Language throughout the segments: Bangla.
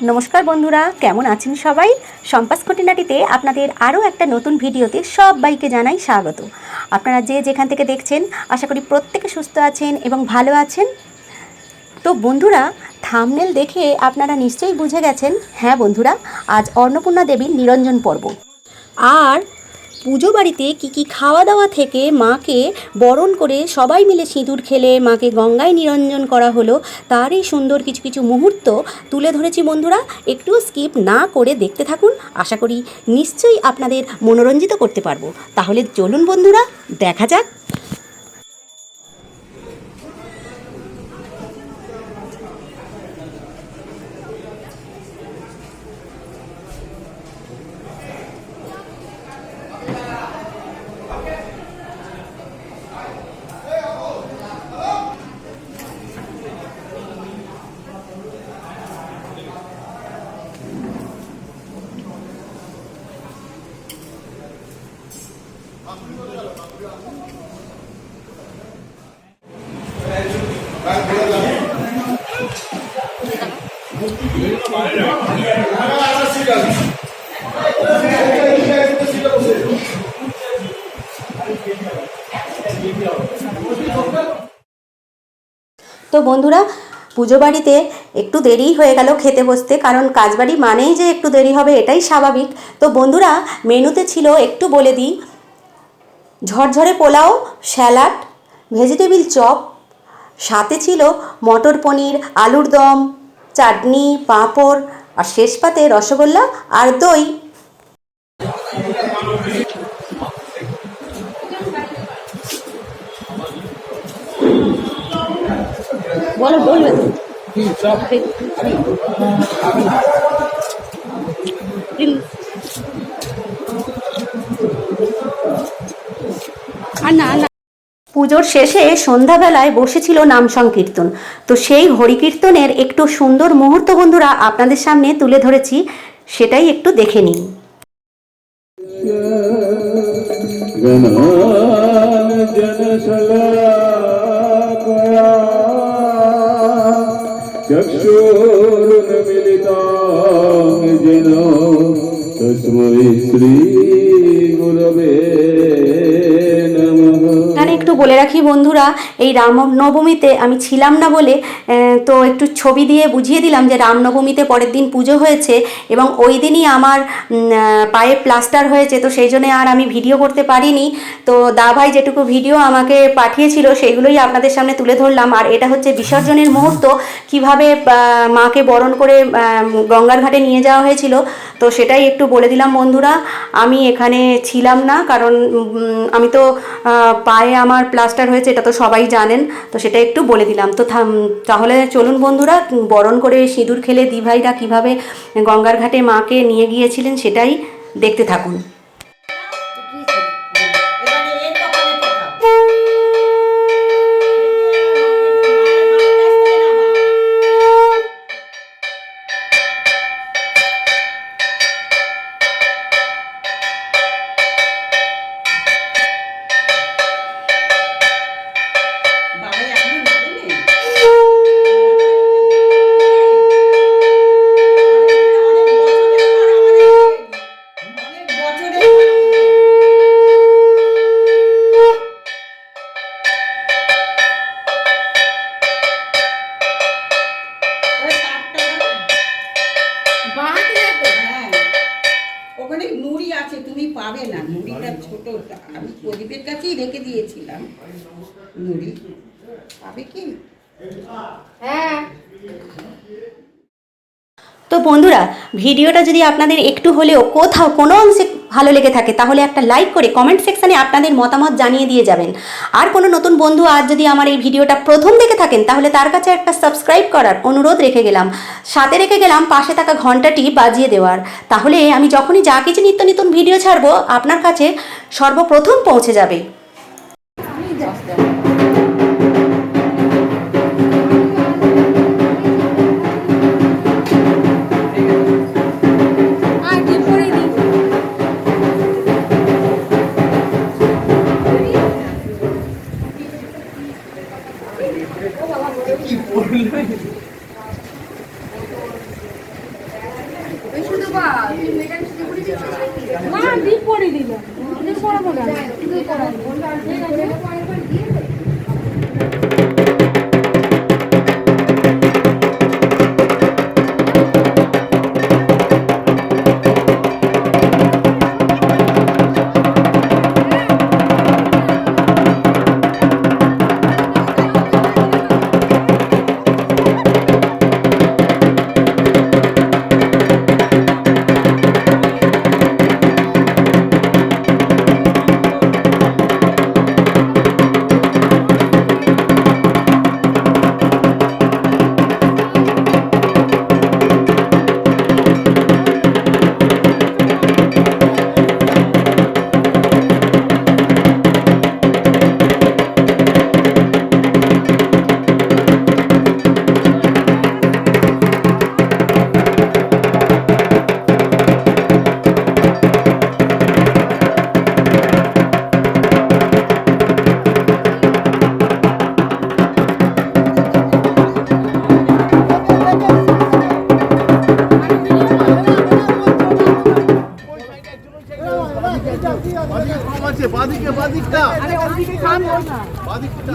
নমস্কার বন্ধুরা, কেমন আছেন সবাই? সম্পাস খুঁটিনাটিতে আপনাদের আরও একটা নতুন ভিডিওতে সবাইকে জানাই স্বাগত। আপনারা যে যেখান থেকে দেখছেন, আশা করি প্রত্যেকে সুস্থ আছেন এবং ভালো আছেন। তো বন্ধুরা থামনেল দেখে আপনারা নিশ্চয়ই বুঝে গেছেন হ্যাঁ বন্ধুরা, আজ অন্নপূর্ণা দেবীর নিরঞ্জন পর্ব। আর পুজো বাড়িতে কী কী খাওয়া দাওয়া থেকে মাকে বরণ করে সবাই মিলে সিঁদুর খেলে মাকে গঙ্গায় নিরঞ্জন করা হলো তারই সুন্দর কিছু কিছু মুহূর্ত তুলে ধরেছি বন্ধুরা। একটু স্কিপ না করে দেখতে থাকুন, আশা করি নিশ্চয়ই আপনাদের মনোরঞ্জিত করতে পারব। তাহলে চলুন বন্ধুরা, দেখা যাক। তো বন্ধুরা, পুজো বাড়িতে একটু দেরি হয়ে গেল খেতে বসতে, কারণ কাজবাড়ি মানেই যে একটু দেরি হবে, এটাই স্বাভাবিক। তো বন্ধুরা, মেনুতে ছিল একটু বলে দিই ঝরঝরে পোলাও স্যালাড ভেজিটেবিল চপ সাথে ছিল মটর পনির আলুর দম চাটনি পাঁপড় আর শেষ পাতে রসগোল্লা আর দই। বলো বলবে। পুজোর শেষে সন্ধ্যাবেলায় বসেছিল নাম সংকীর্তন। তো সেই হরিকীর্তনের একটু সুন্দর মুহূর্ত বন্ধুরা আপনাদের সামনে তুলে ধরেছি, সেটাই একটু দেখে নিন। শ্রী গুরবে বলে রাখি বন্ধুরা, এই রামনবমীতে আমি ছিলাম না বলে তো একটু ছবি দিয়ে বুঝিয়ে দিলাম যে রামনবমীতে পরের দিন পুজো হয়েছে এবং ওই দিনই আমার পায়ে প্লাস্টার হয়েছে, তো সেই জন্যে আর আমি ভিডিও করতে পারিনি। তো দা ভাই যেটুকু ভিডিও আমাকে পাঠিয়েছিল সেগুলোই আপনাদের সামনে তুলে ধরলাম। আর এটা হচ্ছে বিসর্জনের মুহূর্ত, কীভাবে মাকে বরণ করে গঙ্গার ঘাটে নিয়ে যাওয়া হয়েছিল, তো সেটাই একটু বলে দিলাম বন্ধুরা। আমি এখানে ছিলাম না, কারণ আমি তো পায়ে আমার প্লাস্টার হয়েছে, এটা তো সবাই জানেন, তো সেটা একটু বলে দিলাম। তো তাহলে চলুন বন্ধুরা, বরণ করে সিঁদুর খেলে দিভাইরা কীভাবে গঙ্গার ঘাটে মাকে নিয়ে গিয়েছিলেন সেটাই দেখতে থাকুন। ওখানে মুড়ি আছে তুমি পাবে না। মুড়িটা ছোট আমি প্রদীপের কাছেই রেখে দিয়েছিলাম মুড়ি। পাবে কি? তো বন্ধুরা ভিডিওটা যদি আপনাদের একটু হলেও কোথাও কোনো অংশে ভালো লেগে থাকে, তাহলে একটা লাইক করে কমেন্ট সেকশানে আপনাদের মতামত জানিয়ে দিয়ে যাবেন। আর কোনো নতুন বন্ধু আজ যদি আমার এই ভিডিওটা প্রথম দেখে থাকেন, তাহলে তার কাছে একটা সাবস্ক্রাইব করার অনুরোধ রেখে গেলাম। সাথে রেখে গেলাম পাশে থাকা ঘন্টাটি বাজিয়ে দেওয়ার। তাহলে আমি যখনই যা কিছু নিত্য নতুন ভিডিও ছাড়বো, আপনার কাছে সর্বপ্রথম পৌঁছে যাবে। Obrigada. আছে না বাদিকটা।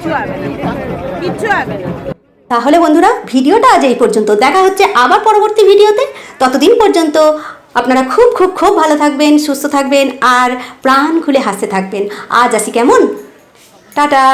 কিচ্ছু হবে না কিচ্ছু হবে না। তাহলে বন্ধুরা ভিডিওটা আজ এই পর্যন্ত। দেখা হচ্ছে আবার পরবর্তী ভিডিওতে। ততদিন পর্যন্ত আপনারা খুব খুব খুব ভালো থাকবেন সুস্থ থাকবেন আর প্রাণ খুলে হাসতে থাকবেন। আজ আসি কেমন? টাটা।